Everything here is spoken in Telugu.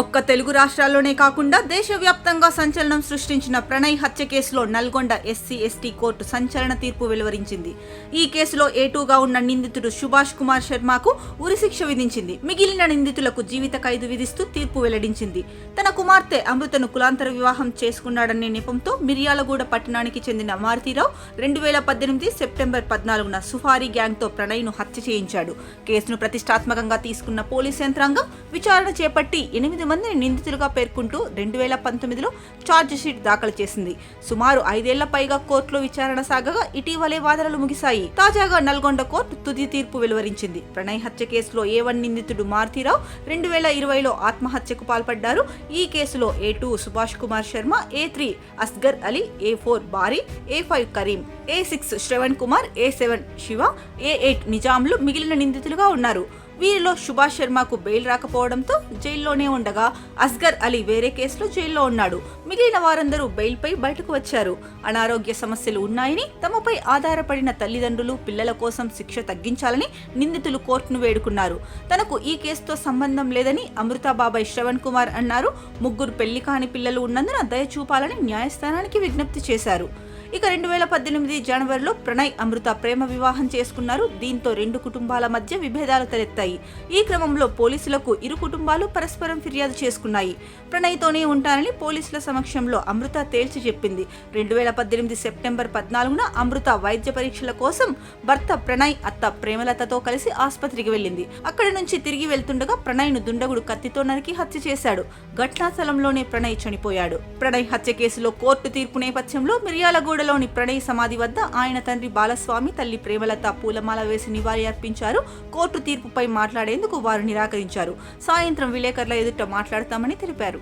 ఒక్క తెలుగు రాష్ట్రాల్లోనే కాకుండా దేశవ్యాప్తంగా సంచలనం సృష్టించిన ప్రణయ్ హత్య కేసులో నల్గొండ ఎస్సీ ఎస్టీ కోర్టు సంచలన తీర్పు వెలువరించింది. ఈ కేసులో ఏటూగా ఉన్న నిందితుడు సుభాష్ కుమార్ శర్మకు ఉరిశిక్ష విధించింది. మిగిలిన నిందితులకు జీవిత ఖైదు విధిస్తూ తీర్పు వెల్లడించింది. తన కుమార్తె అమృతను కులాంతర వివాహం చేసుకున్నాడనే నెపంతో మిర్యాలగూడ పట్టణానికి చెందిన మారుతీరావు రెండు వేల పద్దెనిమిది సెప్టెంబర్ పద్నాలుగున సుఫారీ గ్యాంగ్తో ప్రణయ్ను హత్య చేయించాడు. కేసును ప్రతిష్టాత్మకంగా తీసుకున్న పోలీస్ యంత్రాంగం విచారణ చేపట్టి ఎనిమిది మందిని నిందితులుగా పేర్కొంటూ రెండు వేల పంతొమ్మిదిలో ఛార్జ్ షీట్ దాఖలు చేసింది. సుమారు ఐదేళ్ళ పైగా కోర్టులో విచారణ సాగగా ఇటీవలే వాదనలు ముగిశాయి. తాజాగా నల్గొండ కోర్టు తుది తీర్పు వెలువరించింది. ప్రణయ్ హత్య కేసులో ఏ వన్ నిందితుడు మారుతీరావు రెండు వేల ఇరవైలో ఆత్మహత్యకు పాల్పడ్డారు. ఈ కేసులో A two Subhash Kumar Sharma A three Asghar Ali A four Bari A five Karim A six Shravan Kumar A seven Shiva A eight నిజాంలు మిగిలిన నిందితులుగా ఉన్నారు. వీరిలో సుభాష్ శర్మకు బెయిల్ రాకపోవడంతో జైల్లోనే ఉండగా అస్గర్ అలీ వేరే కేసులో జైల్లో ఉన్నాడు. మిగిలిన వారందరూ బెయిల్పై బయటకు వచ్చారు. అనారోగ్య సమస్యలు ఉన్నాయని తమపై ఆధారపడిన తల్లిదండ్రులు పిల్లల కోసం శిక్ష తగ్గించాలని నిందితులు కోర్టును వేడుకున్నారు. తనకు ఈ కేసుతో సంబంధం లేదని అమృతాబాబాయ్ శ్రవణ్ కుమార్ అన్నారు. ముగ్గురు పెళ్ళి కాని పిల్లలు ఉన్నందున దయ చూపాలని న్యాయస్థానానికి విజ్ఞప్తి చేశారు. ఇక రెండు వేల పద్దెనిమిది జనవరిలో ప్రణయ్ అమృత ప్రేమ వివాహం చేసుకున్నారు. దీంతో రెండు కుటుంబాల మధ్య విభేదాలు తలెత్తాయి. ఈ క్రమంలో పోలీసులకు ఇరు కుటుంబాలు పరస్పరం ఫిర్యాదు చేసుకున్నాయి. ప్రణయ్తోనే ఉంటానని పోలీసుల సమక్షంలో అమృత తేల్చి చెప్పింది. రెండు వేల పద్దెనిమిది సెప్టెంబర్ పద్నాలుగున అమృత వైద్య పరీక్షల కోసం భర్త ప్రణయ్ అత్త ప్రేమలతతో కలిసి ఆసుపత్రికి వెళ్ళింది. అక్కడి నుంచి తిరిగి వెళ్తుండగా ప్రణయ్ను దుండగుడు కత్తితో నరికి హత్య చేశాడు. ఘటనా స్థలంలోనే ప్రణయ్ చనిపోయాడు. ప్రణయ్ హత్య కేసులో కోర్టు తీర్పు నేపథ్యంలో మిర్యాలగూడ మిర్యాలగూడలోని ప్రణయ్ సమాధి వద్ద ఆయన తండ్రి బాలస్వామి తల్లి ప్రేమలత పూలమాల వేసి నివాళి అర్పించారు. కోర్టు తీర్పుపై మాట్లాడేందుకు వారు నిరాకరించారు. సాయంత్రం విలేకరుల ఎదుట మాట్లాడతామని తెలిపారు.